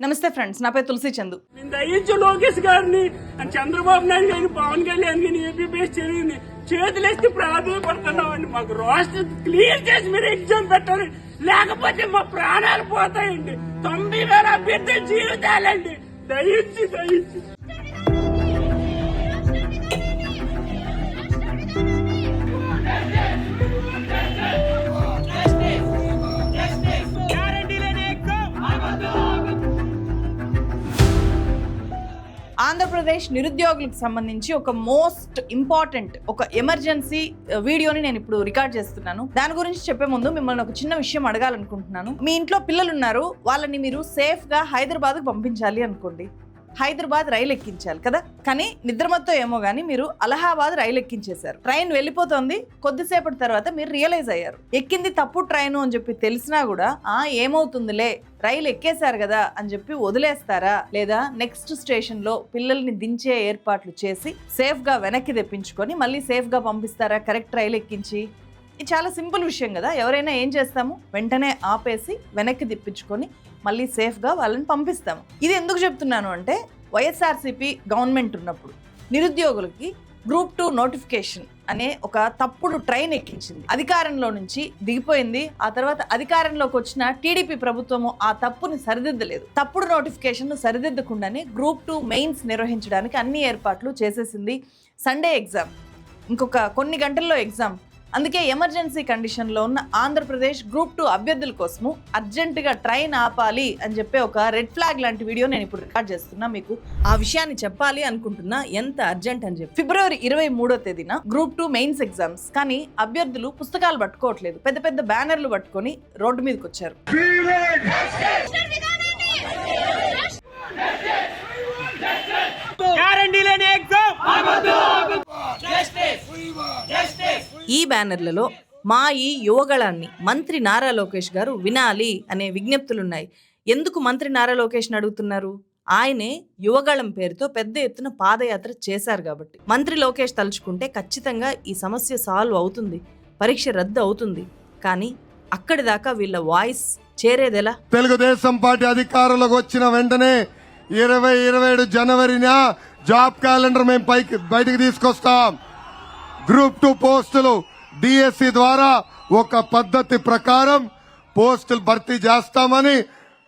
నమస్తే ఫ్రెండ్స్ నా పేరు తులసి చందు. నేను దయించు లోకేష్ గారిని చంద్రబాబు నాయుడు గారిని పవన్ కళ్యాణ్ గారిని ఏపీఎస్ చదివిని చేతులేస్తే ప్రాధాన్యపడుతున్నామండి మాకు రాష్ట్రం క్లియర్ చేసి మీరు ఎగ్జామ్ పెట్టాలి లేకపోతే మా ప్రాణాలు పోతాయండి. తొంభై వేల అభ్యర్థుల జీవితాలండి. దయించి దయించి. ఆంధ్రప్రదేశ్ నిరుద్యోగులకు సంబంధించి ఒక మోస్ట్ ఇంపార్టెంట్ ఒక ఎమర్జెన్సీ uh, వీడియోని నేను ఇప్పుడు రికార్డ్ చేస్తున్నాను. దాని గురించి చెప్పే ముందు మిమ్మల్ని ఒక చిన్న విషయం అడగాలనుకుంటున్నాను. మీ ఇంట్లో పిల్లలు ఉన్నారు వాళ్ళని మీరు సేఫ్గా హైదరాబాద్కు పంపించాలి అనుకోండి. హైదరాబాద్ రైలు ఎక్కించాలి కదా? కానీ నిద్రమత్తో ఏమో కానీ మీరు అలహాబాద్ రైలు ఎక్కించేశారు ట్రైన్ వెళ్ళిపోతుంది కొద్దిసేపటి తర్వాత మీరు రియలైజ్ అయ్యారు. ఎక్కింది తప్పు ట్రైను అని చెప్పి తెలిసినా కూడా ఆ ఏమవుతుందిలే రైలు ఎక్కేశారు కదా అని చెప్పి వదిలేస్తారా? లేదా నెక్స్ట్ స్టేషన్లో పిల్లల్ని దించే ఏర్పాట్లు చేసి సేఫ్గా వెనక్కి తెప్పించుకొని మళ్ళీ సేఫ్గా పంపిస్తారా కరెక్ట్ రైలు ఎక్కించి ఇది చాలా సింపుల్ విషయం కదా. ఎవరైనా ఏం చేస్తాము? వెంటనే ఆపేసి వెనక్కి తిప్పించుకొని మళ్ళీ సేఫ్గా వాళ్ళని పంపిస్తాము. ఇది ఎందుకు చెప్తున్నాను అంటే వైఎస్ఆర్సీపీ గవర్నమెంట్ ఉన్నప్పుడు నిరుద్యోగులకి గ్రూప్ టూ నోటిఫికేషన్ అనే ఒక తప్పుడు ట్రైన్ ఎక్కించింది. అధికారంలో నుంచి దిగిపోయింది. ఆ తర్వాత అధికారంలోకి వచ్చిన టీడీపీ ప్రభుత్వము ఆ తప్పుని సరిదిద్దలేదు. తప్పుడు నోటిఫికేషన్ సరిదిద్దకుండానే గ్రూప్ టూ మెయిన్స్ నిర్వహించడానికి అన్ని ఏర్పాట్లు చేసేసింది సండే ఎగ్జామ్. ఇంకొక కొన్ని గంటల్లో ఎగ్జామ్. అందుకే ఎమర్జెన్సీ కండిషన్లో ఉన్న ఆంధ్రప్రదేశ్ గ్రూప్ టూ అభ్యర్థుల కోసము అర్జెంటుగా ట్రైన్ ఆపాలి అని చెప్పే ఒక రెడ్ ఫ్లాగ్ లాంటి వీడియో నేను ఇప్పుడు రికార్డ్ చేస్తున్నా. మీకు ఆ విషయాన్ని చెప్పాలి అనుకుంటున్నా. ఎంత అర్జెంట్ అని చెప్పి. ఫిబ్రవరి ఇరవై మూడో తేదీన గ్రూప్ టూ మెయిన్స్ ఎగ్జామ్స్. కానీ అభ్యర్థులు పుస్తకాలు పట్టుకోవట్లేదు. పెద్ద పెద్ద బ్యానర్లు పట్టుకొని రోడ్డు మీదకి వచ్చారు. గ్యారంటీ లేని ఎగ్జామ్. ఈ బ్యానర్లలో మా ఈ యువగళాన్ని మంత్రి నారా లోకేష్ గారు వినాలి అనే విజ్ఞప్తులున్నాయి. ఎందుకు మంత్రి నారా లోకేష్ని అడుగుతున్నారు? ఆయనే యువగళం పేరుతో పెద్ద ఎత్తున పాదయాత్ర చేశారు కాబట్టి. మంత్రి లోకేష్ తలుచుకుంటే ఖచ్చితంగా ఈ సమస్య సాల్వ్ అవుతుంది. పరీక్ష రద్దు అవుతుంది. కానీ అక్కడి దాకా వీళ్ళ వాయిస్ చేరేదెలా? తెలుగుదేశం పార్టీ అధికారంలోకి వచ్చిన వెంటనే ఇరవై ఇరవై ఏడు జనవరిన జాబ్ క్యాలెండర్ మేము పైకి బయటికి తీసుకొస్తాం. గ్రూప్ టూ పోస్టులు డిఎస్సి ద్వారా ఒక పద్ధతి ప్రకారం పోస్టులు భర్తీ చేస్తామని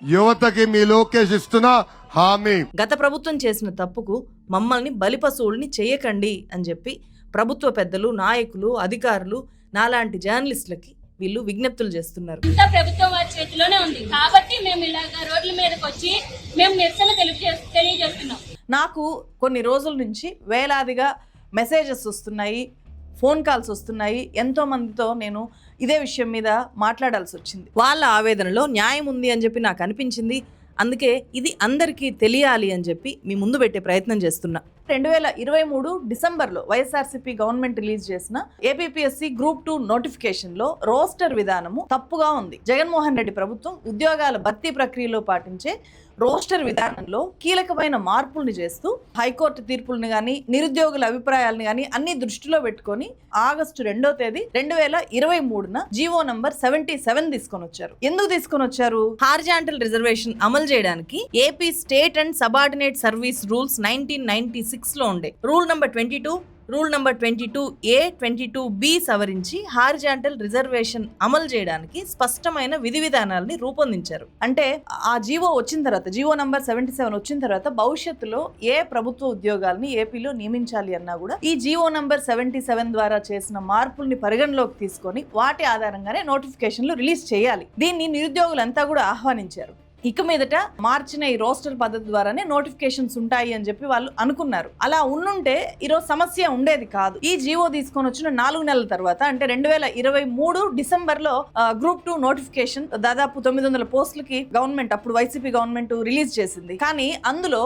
యువతకి మీ లోకేష్ ఇస్తున్న హామీ. గత ప్రభుత్వం చేసిన తప్పుకు మమ్మల్ని బలిపశువుల్ని చేయకండి అని చెప్పి ప్రభుత్వ పెద్దలు నాయకులు అధికారులు నాలాంటి జర్నలిస్టులకి వీళ్ళు విజ్ఞప్తులు చేస్తున్నారు. ప్రభుత్వం వారి చేతిలోనే ఉంది. కాబట్టి మేము ఇలాగ రోడ్ల మీదకి వచ్చి మేము నిరసన తెలియజే- తెలియజేస్తున్నాం. నాకు కొన్ని రోజుల నుంచి వేలాదిగా మెసేజెస్ వస్తున్నాయి. ఫోన్ కాల్స్ వస్తున్నాయి. ఎంతో మందితో నేను ఇదే విషయం మీద మాట్లాడాల్సి వచ్చింది. వాళ్ళ ఆవేదనలో న్యాయం ఉంది అని చెప్పి నాకు అనిపించింది. అందుకే ఇది అందరికీ తెలియాలి అని చెప్పి మీ ముందు పెట్టే ప్రయత్నం చేస్తున్నా. రెండు వేల ఇరవై మూడు డిసెంబర్లో వైఎస్ఆర్సీపీ గవర్నమెంట్ రిలీజ్ చేసిన ఏపీఎస్సి గ్రూప్ టూ నోటిఫికేషన్లో రోస్టర్ విధానము తప్పుగా ఉంది. జగన్మోహన్ రెడ్డి ప్రభుత్వం ఉద్యోగాల భర్తీ ప్రక్రియలో పాటించే రోస్టర్ విధానంలో కీలకమైన మార్పుల్ని చేస్తూ హైకోర్టు తీర్పులను కానీ నిరుద్యోగుల అభిప్రాయాలను కానీ అన్ని దృష్టిలో పెట్టుకొని ఆగస్టు రెండో తేదీ రెండు వేల ఇరవై మూడున జీవో నంబర్ సెవెంటీ సెవెన్ తీసుకొని వచ్చారు ఎందుకు తీసుకొని వచ్చారు హార్జాంటల్ రిజర్వేషన్ అమలు చేయడానికి AP state and subordinate service rules nineteen ninety సిక్స్లో ఉండే. Rule number twenty two rule number twenty two A twenty two B సవరించి హారిజాంటల్ రిజర్వేషన్ అమలు చేయడానికి స్పష్టమైన విధి విధానాలని రూపొందించారు. అంటే ఆ జీవో వచ్చిన తర్వాత జీవో నంబర్ సెవెంటీ సెవెన్ వచ్చిన తర్వాత భవిష్యత్తులో ఏ ప్రభుత్వ ఉద్యోగాల్ని ఏపీలో నియమించాలి అన్నా కూడా ఈ జీవో నంబర్ సెవెంటీ సెవెన్ ద్వారా చేసిన మార్పుల్ని పరిగణలోకి తీసుకొని వాటి ఆధారంగానే నోటిఫికేషన్లు రిలీజ్ చేయాలి. దీన్ని నిరుద్యోగులంతా కూడా ఆహ్వానించారు. ఇక మీదట మార్చిన ఈ రోస్టర్ పద్ధతి ద్వారానే నోటిఫికేషన్స్ ఉంటాయి అని చెప్పి వాళ్ళు అనుకున్నారు. అలా ఉండుంటే ఈరోజు సమస్య ఉండేది కాదు. ఈ జీవో తీసుకొని వచ్చిన నాలుగు నెలల తర్వాత అంటే రెండు వేల ఇరవై మూడు డిసెంబర్లో గ్రూప్ టూ నోటిఫికేషన్ దాదాపు తొమ్మిది వందల పోస్టులకి గవర్నమెంట్ అప్పుడు వైసీపీ గవర్నమెంట్ రిలీజ్ చేసింది. కానీ అందులో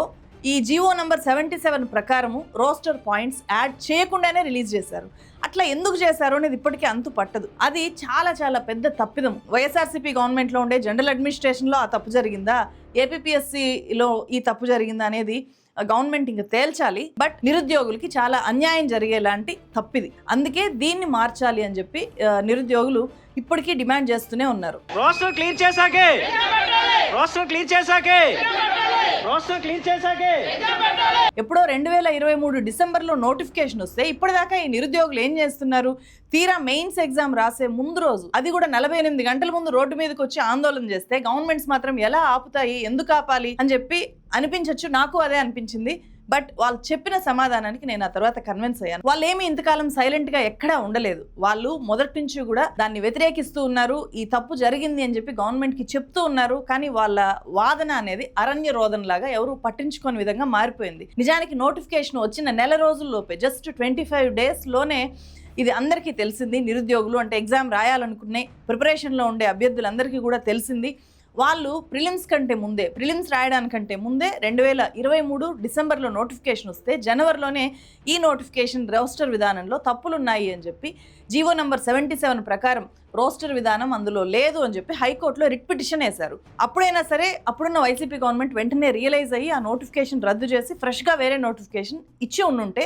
ఈ జియో నంబర్ సెవెంటీ సెవెన్ ప్రకారము రోస్టర్ పాయింట్స్ యాడ్ చేయకుండానే రిలీజ్ చేశారు. అట్లా ఎందుకు చేశారు అనేది ఇప్పటికీ అంతు పట్టదు. అది చాలా చాలా పెద్ద తప్పిదం. వైఎస్ఆర్సీపీ గవర్నమెంట్లో ఉండే జనరల్ అడ్మినిస్ట్రేషన్లో ఆ తప్పు జరిగిందా? ఏపీఎస్సిలో ఈ తప్పు జరిగిందా అనేది గవర్నమెంట్ ఇంకా తేల్చాలి. బట్ నిరుద్యోగులకి చాలా అన్యాయం జరిగేలాంటి తప్పిది. అందుకే దీన్ని మార్చాలి అని చెప్పి నిరుద్యోగులు ఇప్పటికీ డిమాండ్ చేస్తూనే ఉన్నారు. రోస్టర్ క్లియర్ చేశాకే! రోస్టర్ క్లియర్ చేశాకే! రోస్టర్ క్లీన్ చేశాకే. ఎప్పుడో రెండు వేల ఇరవై మూడు డిసెంబర్లో నోటిఫికేషన్ వస్తే ఇప్పటిదాకా ఈ నిరుద్యోగులు ఏం చేస్తున్నారు? తీరా మెయిన్స్ ఎగ్జామ్ రాసే ముందు రోజు అది కూడా నలభై ఎనిమిది గంటల ముందు రోడ్డు మీదకి వచ్చి ఆందోళన చేస్తే గవర్నమెంట్స్ మాత్రం ఎలా ఆపుతాయి? ఎందుకు ఆపాలి? అని చెప్పి అనిపించవచ్చు నాకు అదే అనిపించింది. బట్ వాళ్ళు చెప్పిన సమాధానానికి నేను ఆ తర్వాత కన్విన్స్ అయ్యాను. వాళ్ళు ఏమి ఇంతకాలం సైలెంట్గా ఎక్కడా ఉండలేదు. వాళ్ళు మొదటి నుంచి కూడా దాన్ని వ్యతిరేకిస్తూ ఉన్నారు. ఈ తప్పు జరిగింది అని చెప్పి గవర్నమెంట్కి చెప్తూ ఉన్నారు. కానీ వాళ్ళ వాదన అనేది అరణ్య రోదన లాగా ఎవరు పట్టించుకోని విధంగా మారిపోయింది. నిజానికి నోటిఫికేషన్ వచ్చిన నెల రోజుల్లోపే జస్ట్ ట్వంటీ ఫైవ్ డేస్లోనే ఇది అందరికీ తెలిసింది. నిరుద్యోగులు అంటే ఎగ్జామ్ రాయాలనుకునే ప్రిపరేషన్లో ఉండే అభ్యర్థులందరికీ కూడా తెలిసింది. వాళ్ళు ప్రిలిమ్స్ కంటే ముందే ప్రిలిమ్స్ రాయడానికంటే ముందే రెండు వేల ఇరవై మూడు డిసెంబర్లో నోటిఫికేషన్ వస్తే జనవరిలోనే ఈ నోటిఫికేషన్ రోస్టర్ విధానంలో తప్పులున్నాయి అని చెప్పి జీవో నంబర్ సెవెంటీ సెవెన్ ప్రకారం రోస్టర్ విధానం అందులో లేదు అని చెప్పి హైకోర్టులో రిట్ పిటిషన్ వేశారు. అప్పుడైనా సరే అప్పుడున్న వైసీపీ గవర్నమెంట్ వెంటనే రియలైజ్ అయ్యి ఆ నోటిఫికేషన్ రద్దు చేసి ఫ్రెష్గా వేరే నోటిఫికేషన్ ఇచ్చి ఉండుంటే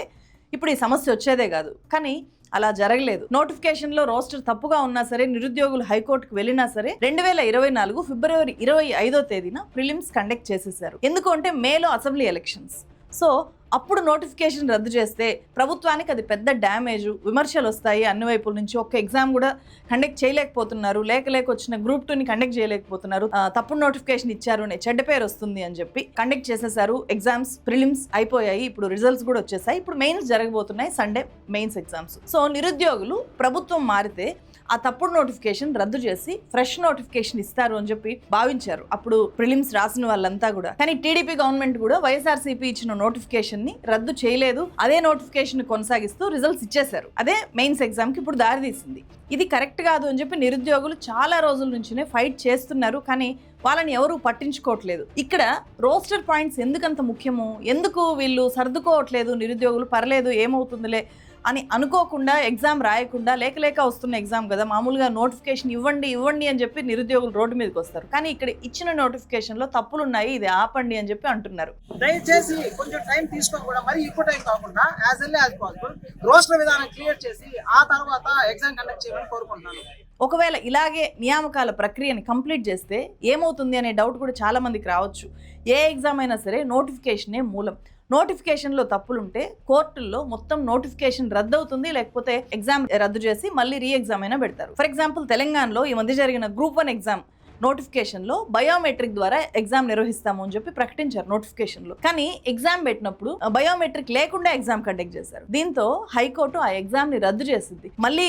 ఇప్పుడు ఈ సమస్య వచ్చేదే కాదు. కానీ అలా జరగలేదు. నోటిఫికేషన్లో రోస్టర్ తప్పుగా ఉన్నా సరే నిరుద్యోగులు హైకోర్టుకు వెళ్ళినా సరే రెండు వేల ఇరవై నాలుగు ఫిబ్రవరి ఇరవై ఐదో తేదీన ప్రిలిమ్స్ కండక్ట్ చేసేసారు ఎందుకంటే మేలో అసెంబ్లీ ఎలక్షన్స్. సో అప్పుడు నోటిఫికేషన్ రద్దు చేస్తే ప్రభుత్వానికి అది పెద్ద డ్యామేజ్ విమర్శలు వస్తాయి అన్ని వైపుల నుంచి. ఒక్క ఎగ్జామ్ కూడా కండక్ట్ చేయలేకపోతున్నారు. లేక లేక వచ్చిన గ్రూప్ టూని కండక్ట్ చేయలేకపోతున్నారు. తప్పుడు నోటిఫికేషన్ ఇచ్చారు అనే చెడ్డ పేరు వస్తుంది అని చెప్పి కండక్ట్ చేసేసారు. ఎగ్జామ్స్ ప్రిలిమ్స్ అయిపోయాయి. ఇప్పుడు రిజల్ట్స్ కూడా వచ్చేసాయి. ఇప్పుడు మెయిన్స్ జరగబోతున్నాయి. సండే మెయిన్స్ ఎగ్జామ్స్ సో నిరుద్యోగులు ప్రభుత్వం మారితే ఆ తప్పుడు నోటిఫికేషన్ రద్దు చేసి ఫ్రెష్ నోటిఫికేషన్ ఇస్తారు అని చెప్పి భావించారు. అప్పుడు ప్రిలిమ్స్ రాసిన వాళ్ళంతా కూడా. కానీ టీడీపీ గవర్నమెంట్ కూడా వైఎస్ఆర్సీపీ ఇచ్చిన నోటిఫికేషన్ని రద్దు చేయలేదు. అదే నోటిఫికేషన్ కొనసాగిస్తూ రిజల్ట్స్ ఇచ్చేశారు. అదే మెయిన్స్ ఎగ్జామ్కి ఇప్పుడు దారితీసింది. ఇది కరెక్ట్ కాదు అని చెప్పి నిరుద్యోగులు చాలా రోజుల నుంచినే ఫైట్ చేస్తున్నారు. కానీ వాళ్ళని ఎవరు పట్టించుకోవట్లేదు. ఇక్కడ రోస్టర్ పాయింట్స్ ఎందుకంత ముఖ్యము? ఎందుకు వీళ్ళు సర్దుకోవట్లేదు? నిరుద్యోగులు పర్లేదు ఏమవుతుందిలే? అని అనుకోకుండా ఎగ్జామ్ రాయకుండా లేక లేక వస్తున్న ఎగ్జామ్ కదా మామూలుగా నోటిఫికేషన్ ఇవ్వండి ఇవ్వండి అని చెప్పి నిరుద్యోగులు రోడ్డు మీదకి వస్తారు. కానీ ఇక్కడ ఇచ్చిన నోటిఫికేషన్లో తప్పులు ఉన్నాయి ఇది ఆపండి అని చెప్పి అంటున్నారు. దయచేసి కొంచెం టైం తీసుకొని కూడా మరి ఎక్కువ టైం కాకుండా as early as possible roster విధానం క్లియర్ చేసి ఆ తర్వాత ఎగ్జామ్ కండక్ట్ చేయమని కోరుకుంటున్నాను. ఒకవేళ ఇలాగే నియామకాల ప్రక్రియని కంప్లీట్ చేస్తే ఏమవుతుంది అనే డౌట్ కూడా చాలా మందికి రావచ్చు. ఏ ఎగ్జామ్ అయినా సరే నోటిఫికేషనే మూలం. నోటిఫికేషన్లో తప్పులుంటే కోర్టుల్లో మొత్తం నోటిఫికేషన్ రద్దు అవుతుంది లేకపోతే ఎగ్జామ్ రద్దు చేసి మళ్ళీ రీ ఎగ్జామ్ అయినా పెడతారు. ఫర్ ఎగ్జాంపుల్ తెలంగాణలో ఈ మధ్య జరిగిన గ్రూప్ వన్ ఎగ్జామ్. నోటిఫికేషన్లో బయోమెట్రిక్ ద్వారా ఎగ్జామ్ నిర్వహిస్తాము అని చెప్పి ప్రకటించారు నోటిఫికేషన్లో. కానీ ఎగ్జామ్ పెట్టినప్పుడు బయోమెట్రిక్ లేకుండా ఎగ్జామ్ కండక్ట్ చేశారు. దీంతో హైకోర్టు ఆ ఎగ్జామ్ని రద్దు చేసింది. మళ్ళీ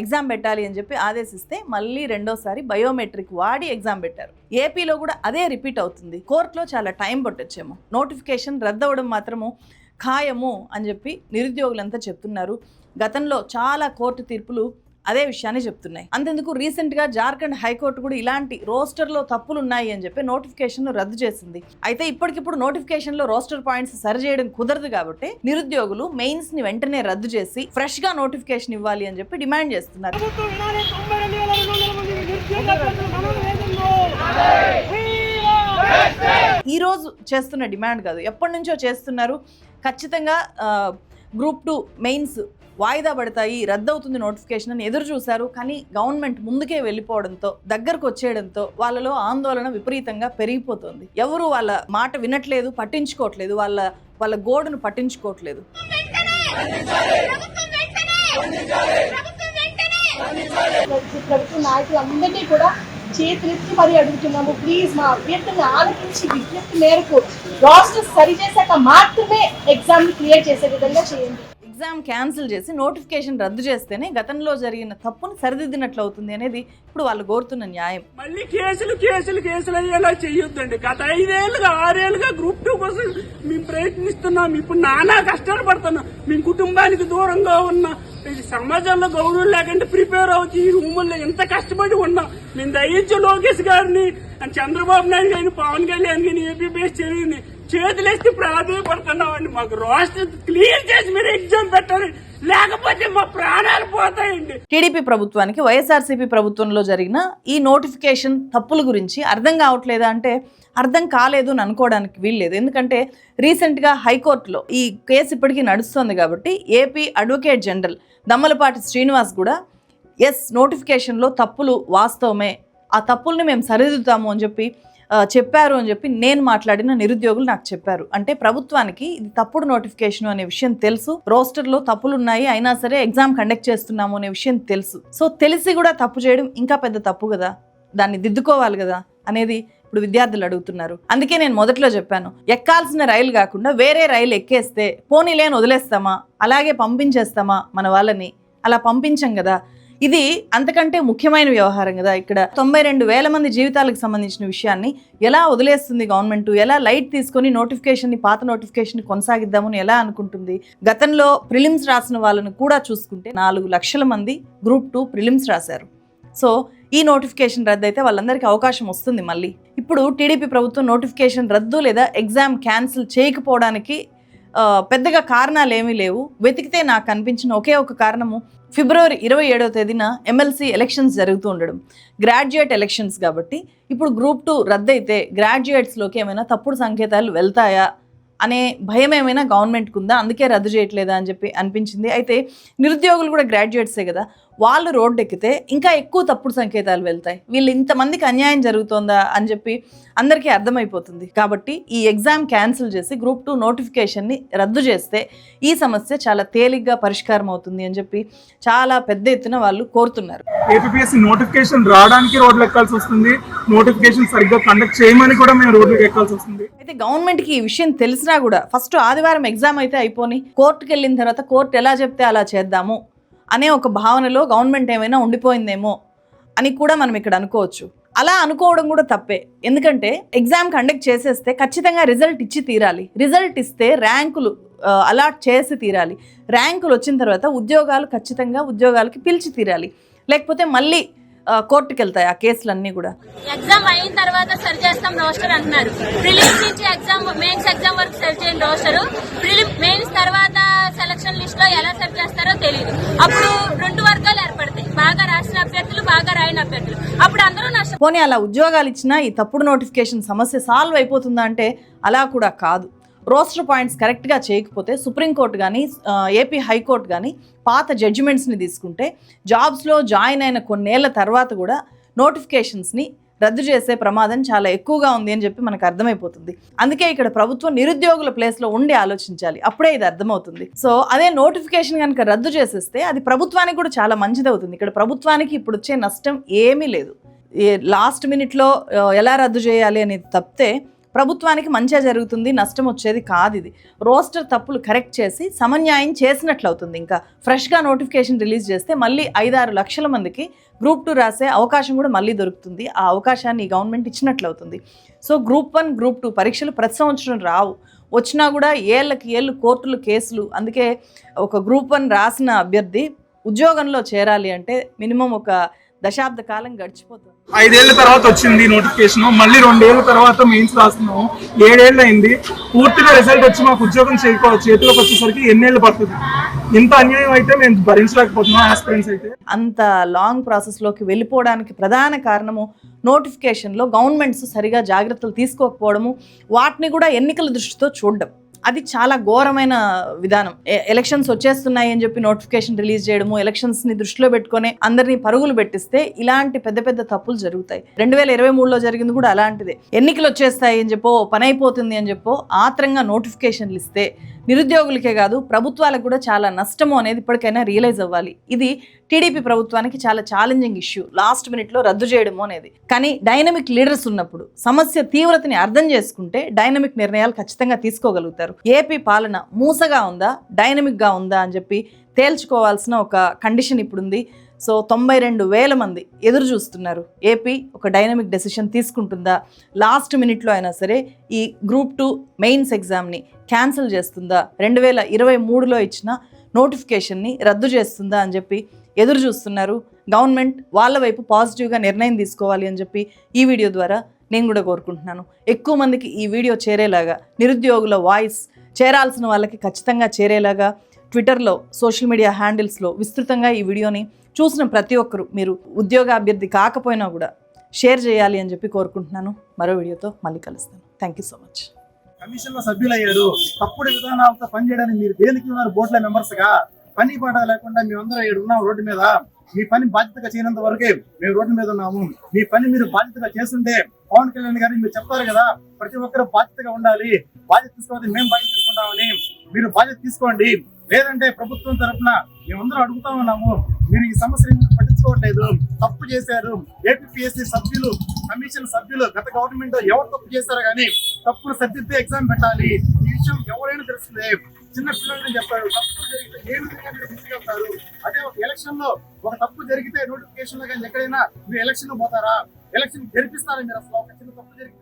ఎగ్జామ్ పెట్టాలి అని చెప్పి ఆదేశిస్తే మళ్ళీ రెండోసారి బయోమెట్రిక్ వాడి ఎగ్జామ్ పెట్టారు. ఏపీలో కూడా అదే రిపీట్ అవుతుంది. కోర్టులో చాలా టైం పట్టొచ్చేమో. నోటిఫికేషన్ రద్దవడం మాత్రము ఖాయము అని చెప్పి నిరుద్యోగులంతా చెప్తున్నారు. గతంలో చాలా కోర్టు తీర్పులు అదే విషయాన్ని చెప్తున్నాయి. అంతెందుకు రీసెంట్గా జార్ఖండ్ హైకోర్టు కూడా ఇలాంటి రోస్టర్లో తప్పులు ఉన్నాయి అని చెప్పి నోటిఫికేషన్ రద్దు చేసింది. అయితే ఇప్పటికిప్పుడు నోటిఫికేషన్లో రోస్టర్ పాయింట్స్ సరి చేయడం కుదరదు కాబట్టి నిరుద్యోగులు మెయిన్స్ని వెంటనే రద్దు చేసి ఫ్రెష్గా నోటిఫికేషన్ ఇవ్వాలి అని చెప్పి డిమాండ్ చేస్తున్నారు. ఈ రోజు చేస్తున్న డిమాండ్ కాదు. ఎప్పటి నుంచో చేస్తున్నారు. ఖచ్చితంగా గ్రూప్ టూ మెయిన్స్ వాయిదా పడతాయి రద్దవుతుంది నోటిఫికేషన్ అని ఎదురు చూశారు. కానీ గవర్నమెంట్ ముందుకే వెళ్ళిపోవడంతో దగ్గరకు వచ్చేయడంతో వాళ్ళలో ఆందోళన విపరీతంగా పెరిగిపోతుంది. ఎవరు వాళ్ళ మాట వినట్లేదు పట్టించుకోవట్లేదు వాళ్ళ వాళ్ళ గోడును పట్టించుకోవట్లేదు. ప్రభుత్వ నాయకులందరినీ కూడా చేతులెత్తి మరి అడుగుతున్నాము. ప్లీజ్ మా అభ్యర్థులను ఆలకించి విజ్ఞప్తి మేరకు రాష్ట్రం సరిచేశాక మాత్రమే ఎగ్జామ్ క్లియర్ చేసే విధంగా చేయండి. ఎగ్జామ్ క్యాన్సిల్ చేసి నోటిఫికేషన్ రద్దు చేస్తేనే గతంలో జరిగిన తప్పును సరిదిద్దినట్లు అవుతుంది అనేది ఇప్పుడు వాళ్ళు కోరుతున్న న్యాయం. మళ్ళీ కేసులు కేసులు కేసులు అయ్యేలా చెయ్యొద్దండి. గత ఐదేళ్ళుగా ఆరేళ్ళుగా గ్రూప్ టూ కోసం మేము ప్రయత్నిస్తున్నాం. ఇప్పుడు నానా కష్టాలు పడుతున్నాం. మేము కుటుంబానికి దూరంగా ఉన్న. ఈ సమాజంలో గౌరవం లేకుండా ప్రిపేర్ అవుతూ ఈ రూముల్లో ఎంత కష్టపడి ఉన్నాం. మేము దయించు లోకేష్ గారిని చంద్రబాబు నాయుడు గారిని పవన్ కళ్యాణ్ గారిని ఏపీ బేస్ చర్యని చేతులేస్తే ప్రాధాన్యపడుతున్నామండి మాకు రోస్టర్ క్లియర్ చేసి మీరు ఎగ్జామ్ పెట్టాలి. లేకపోతే మా ప్రాణాలు పోతాయండి. టీడీపీ ప్రభుత్వానికి వైఎస్ఆర్సీపీ ప్రభుత్వంలో జరిగిన ఈ నోటిఫికేషన్ తప్పుల గురించి అర్థం కావట్లేదా అంటే అర్థం కాలేదు అని అనుకోవడానికి వీల్లేదు. ఎందుకంటే రీసెంట్గా హైకోర్టులో ఈ కేసు ఇప్పటికీ నడుస్తోంది కాబట్టి AP advocate general Dammalapati Srinivas కూడా ఎస్ నోటిఫికేషన్లో తప్పులు వాస్తవమే. ఆ తప్పుల్ని మేము సరిదిద్దుతాము అని చెప్పి చెప్పారు అని చెప్పి నేను మాట్లాడిన నిరుద్యోగులు నాకు చెప్పారు. అంటే ప్రభుత్వానికి ఇది తప్పుడు నోటిఫికేషన్ అనే విషయం తెలుసు. రోస్టర్లో తప్పులు ఉన్నాయి అయినా సరే ఎగ్జామ్ కండక్ట్ చేస్తున్నాము అనే విషయం తెలుసు. సో తెలిసి కూడా తప్పు చేయడం ఇంకా పెద్ద తప్పు కదా? దాన్ని దిద్దుకోవాలి కదా? అనేది ఇప్పుడు విద్యార్థులు అడుగుతున్నారు. అందుకే నేను మొదట్లో చెప్పాను ఎక్కాల్సిన రైలు కాకుండా వేరే రైలు ఎక్కేస్తే పోనీలేని వదిలేస్తామా? అలాగే పంపించేస్తామా మన వాళ్ళని? అలా పంపించం కదా? ఇది అంతకంటే ముఖ్యమైన వ్యవహారం కదా. ఇక్కడ తొంభై రెండు వేల మంది జీవితాలకు సంబంధించిన విషయాన్ని ఎలా వదిలేస్తుంది గవర్నమెంట్? ఎలా లైట్ తీసుకొని నోటిఫికేషన్ని పాత నోటిఫికేషన్ కొనసాగిద్దామని ఎలా అనుకుంటుంది? గతంలో ప్రిలిమ్స్ రాసిన వాళ్ళని కూడా చూసుకుంటే నాలుగు లక్షల మంది గ్రూప్ టూ ప్రిలిమ్స్ రాశారు. సో ఈ నోటిఫికేషన్ రద్దు అయితే వాళ్ళందరికీ అవకాశం వస్తుంది మళ్ళీ. ఇప్పుడు టీడీపీ ప్రభుత్వం నోటిఫికేషన్ రద్దు లేదా ఎగ్జామ్ క్యాన్సిల్ చేయకపోవడానికి పెద్దగా కారణాలు ఏమీ లేవు. వెతికితే నాకు కనిపించిన ఒకే ఒక కారణము ఫిబ్రవరి ఇరవై ఏడవ తేదీన ఎమ్మెల్సీ ఎలక్షన్స్ జరుగుతూ ఉండడం. గ్రాడ్యుయేట్ ఎలక్షన్స్ కాబట్టి ఇప్పుడు గ్రూప్ టూ రద్దయితే గ్రాడ్యుయేట్స్లోకి ఏమైనా తప్పుడు సంకేతాలు వెళ్తాయా అనే భయం ఏమైనా గవర్నమెంట్కి ఉందా అందుకే రద్దు చేయట్లేదా అని చెప్పి అనిపించింది. అయితే నిరుద్యోగులు కూడా గ్రాడ్యుయేట్సే కదా వాళ్ళు రోడ్డు ఎక్కితే ఇంకా ఎక్కువ తప్పుడు సంకేతాలు వెళ్తాయి. వీళ్ళు ఇంతమందికి అన్యాయం జరుగుతోందా అని చెప్పి అందరికీ అర్థమైపోతుంది. కాబట్టి ఈ ఎగ్జామ్ క్యాన్సిల్ చేసి గ్రూప్ టూ నోటిఫికేషన్ని రద్దు చేస్తే ఈ సమస్య చాలా తేలిగ్గా పరిష్కారం అవుతుంది అని చెప్పి చాలా పెద్ద ఎత్తున వాళ్ళు కోరుతున్నారు. ఏపీఎస్సీ నోటిఫికేషన్ రావడానికి రోడ్లు ఎక్కాల్సి వస్తుంది. నోటిఫికేషన్ సరిగ్గా కండక్ట్ చేయమని కూడా మేము రోడ్లకు ఎక్కాల్సి వస్తుంది. అయితే గవర్నమెంట్కి ఈ విషయం తెలిసినా కూడా ఫస్ట్ ఆదివారం ఎగ్జామ్ అయితే అయిపోని. కోర్టుకి వెళ్ళిన తర్వాత కోర్టు ఎలా చెప్తే అలా చేద్దాము. అనే ఒక భావనలో గవర్నమెంట్ ఏమైనా ఉండిపోయిందేమో అని కూడా మనం ఇక్కడ అనుకోవచ్చు. అలా అనుకోవడం కూడా తప్పే. ఎందుకంటే ఎగ్జామ్ కండక్ట్ చేసేస్తే ఖచ్చితంగా రిజల్ట్ ఇచ్చి తీరాలి. రిజల్ట్ ఇస్తే ర్యాంకులు అలాట్ చేసి తీరాలి. ర్యాంకులు వచ్చిన తర్వాత ఉద్యోగాలు ఖచ్చితంగా ఉద్యోగాలకి పిలిచి తీరాలి. లేకపోతే మళ్ళీ కోర్టుకి వెళ్తాయి ఆ కేసులన్నీ కూడా. ఎగ్జామ్ అయిన తర్వాత సరి చేస్తాం రోస్టర్ అంటున్నారు. ప్రిలిమ్స్ నుంచి ఎగ్జామ్ మెయిన్స్ ఎగ్జామ్ వరకు సరి చేయని రోస్టర్ ప్రిలిమ్ మెయిన్స్ తర్వాత సెలక్షన్ లిస్ట్లో ఎలా సరి చేస్తారో తెలియదు అప్పుడు రెండు వర్గాలు ఏర్పడతాయి. బాగా రాసిన అభ్యర్థులు బాగా రాయని అభ్యర్థులు. అప్పుడు అందరూ నష్టం. పోనీ అలా ఉద్యోగాలు ఇచ్చినా ఈ తప్పుడు నోటిఫికేషన్ సమస్య సాల్వ్ అయిపోతుందా అంటే అలా కూడా కాదు. రోస్టర్ పాయింట్స్ కరెక్ట్గా చేయకపోతే సుప్రీంకోర్టు కానీ ఏపీ హైకోర్టు కానీ పాత జడ్జిమెంట్స్ని తీసుకుంటే జాబ్స్లో జాయిన్ అయిన కొన్నేళ్ళ తర్వాత కూడా నోటిఫికేషన్స్ని రద్దు చేసే ప్రమాదం చాలా ఎక్కువగా ఉంది అని చెప్పి మనకు అర్థమైపోతుంది. అందుకే ఇక్కడ ప్రభుత్వం నిరుద్యోగుల ప్లేస్లో ఉండి ఆలోచించాలి. అప్పుడే ఇది అర్థమవుతుంది. సో అదే నోటిఫికేషన్ కనుక రద్దు చేసేస్తే అది ప్రభుత్వానికి కూడా చాలా మంచిది అవుతుంది. ఇక్కడ ప్రభుత్వానికి ఇప్పుడు వచ్చే నష్టం ఏమీ లేదు. ఏ లాస్ట్ మినిట్లో ఎలా రద్దు చేయాలి అనేది తప్పితే ప్రభుత్వానికి మంచిగా జరుగుతుంది నష్టం వచ్చేది కాదు ఇది. రోస్టర్ తప్పులు కరెక్ట్ చేసి సమన్యాయం చేసినట్లు అవుతుంది ఇంకా ఫ్రెష్గా నోటిఫికేషన్ రిలీజ్ చేస్తే మళ్ళీ ఐదారు లక్షల మందికి గ్రూప్ టూ రాసే అవకాశం కూడా మళ్ళీ దొరుకుతుంది. ఆ అవకాశాన్ని ఈ గవర్నమెంట్ ఇచ్చినట్లు అవుతుంది so group one group two పరీక్షలు ప్రతి సంవత్సరం రావు. వచ్చినా కూడా ఏళ్ళకి ఏళ్ళు కోర్టులు కేసులు. అందుకే ఒక గ్రూప్ వన్ రాసిన అభ్యర్థి ఉద్యోగంలో చేరాలి అంటే మినిమం ఒక దశాబ్ద కాలం గడిచిపోతుంది. ఐదేళ్ళ తర్వాత వచ్చింది నోటిఫికేషన్ మళ్ళీ రెండేళ్ళ తర్వాత మెయిన్స్ రాస్తున్నాము. ఏడేళ్ళు అయింది పూర్తిగా రిజల్ట్ వచ్చి మాకు ఉద్యోగం చేయకో చేతిలోకి వచ్చేసరికి ఎన్నేళ్ళు పడుతుంది. ఇంత అన్యాయం అయితే మేము భరించలేకపోతున్నాం ఆస్పిరెంట్స్ అయితే. అంత లాంగ్ ప్రాసెస్లోకి వెళ్ళిపోవడానికి ప్రధాన కారణము నోటిఫికేషన్లో గవర్నమెంట్స్ సరిగా జాగ్రత్తలు తీసుకోకపోవడము. వాటిని కూడా ఎన్నికల దృష్టితో చూడడం. అది చాలా ఘోరమైన విధానం. ఎలక్షన్స్ వచ్చేస్తున్నాయి అని చెప్పి నోటిఫికేషన్ రిలీజ్ చేయడము ఎలక్షన్స్ని దృష్టిలో పెట్టుకొని అందరినీ పరుగులు పెట్టిస్తే ఇలాంటి పెద్ద పెద్ద తప్పులు జరుగుతాయి. రెండు వేల ఇరవై మూడులో జరిగింది కూడా అలాంటిదే. ఎన్నికలు వచ్చేస్తాయి అని చెప్పో పని అయిపోతుంది అని చెప్పో ఆత్రంగా నోటిఫికేషన్లు ఇస్తే నిరుద్యోగులకే కాదు ప్రభుత్వాలకు కూడా చాలా నష్టము అనేది ఇప్పటికైనా రియలైజ్ అవ్వాలి. ఇది టీడీపీ ప్రభుత్వానికి చాలా ఛాలెంజింగ్ ఇష్యూ లాస్ట్ మినిట్లో రద్దు చేయడము అనేది. కానీ డైనమిక్ లీడర్స్ ఉన్నప్పుడు సమస్య తీవ్రతని అర్థం చేసుకుంటే డైనమిక్ నిర్ణయాలు ఖచ్చితంగా తీసుకోగలుగుతారు. ఏపీ పాలన మూసగా ఉందా డైనమిక్గా ఉందా అని చెప్పి తేల్చుకోవాల్సిన ఒక కండిషన్ ఇప్పుడుంది. సో తొంభై రెండు వేల మంది ఎదురు చూస్తున్నారు. ఏపీ ఒక డైనమిక్ డెసిషన్ తీసుకుంటుందా? లాస్ట్ మినిట్లో అయినా సరే ఈ గ్రూప్ టూ మెయిన్స్ ఎగ్జామ్ని క్యాన్సిల్ చేస్తుందా? రెండు వేల ఇరవై మూడులో ఇచ్చిన నోటిఫికేషన్ని రద్దు చేస్తుందా అని చెప్పి ఎదురు చూస్తున్నారు. గవర్నమెంట్ వాళ్ళ వైపు పాజిటివ్గా నిర్ణయం తీసుకోవాలి అని చెప్పి ఈ వీడియో ద్వారా నేను కూడా కోరుకుంటున్నాను. ఎక్కువ మందికి ఈ వీడియో చేరేలాగా నిరుద్యోగుల వాయిస్ చేరాల్సిన వాళ్ళకి ఖచ్చితంగా చేరేలాగా ట్విట్టర్లో సోషల్ మీడియా హ్యాండిల్స్లో విస్తృతంగా ఈ వీడియోని చూసిన ప్రతి ఒక్కరు మీరు ఉద్యోగ అభ్యర్థి కాకపోయినా కూడా షేర్ చేయాలి అని చెప్పి కోరుకుంటున్నాను. మరో వీడియోతో మళ్ళీ కలుస్తాను. థ్యాంక్ యూ సో మచ్ కమిషన్లో సభ్యులయ్యారు తప్పుడు విధానాలతో పనిచేయడానికి మీరు దేనికి ఉన్నారు? బోర్డుల మెంబర్స్గా? పని పాట లేకుండా మేమందరం ఇక్కడ ఉన్నాం రోడ్డు మీద. మీ పని బాధ్యతగా చేయనంత వరకే మేము రోడ్డు మీద ఉన్నాము. మీ పని మీరు బాధ్యతగా చేస్తుంటే పవన్ కళ్యాణ్ గారిని మీరు చెప్తారు కదా ప్రతి ఒక్కరు బాధ్యతగా ఉండాలి. బాధ్యత తీసుకోవాలి మేము బాధ్యత తీసుకుంటామని. మీరు బాధ్యత తీసుకోండి. లేదంటే ప్రభుత్వం తరఫున మేమందరూ అడుగుతా ఉన్నాము మీరు ఈ సమస్యను ఎందుకు పట్టించుకోవట్లేదు? తప్పు చేశారు. ఏపీఎస్సీ సభ్యులు కమిషన్ సభ్యులు గత గవర్నమెంట్ ఎవరు తప్పు చేశారు కానీ తప్పును సరిదిద్దే ఎగ్జామ్ పెట్టాలి. ఈ విషయం ఎవరైనా తెలుస్తుంది చిన్న పిల్లలని చెప్పారు. తప్పు జరిగితే ఏ విధంగా మీరు తీసుకెళ్తారు? అదే ఒక ఎలక్షన్లో ఒక తప్పు జరిగితే నోటిఫికేషన్లో కానీ ఎక్కడైనా మీరు ఎలక్షన్ పోతారా? ఎలక్షన్ జరిపిస్తారా మీరు అసలు? ఒక చిన్న తప్పు జరిగితే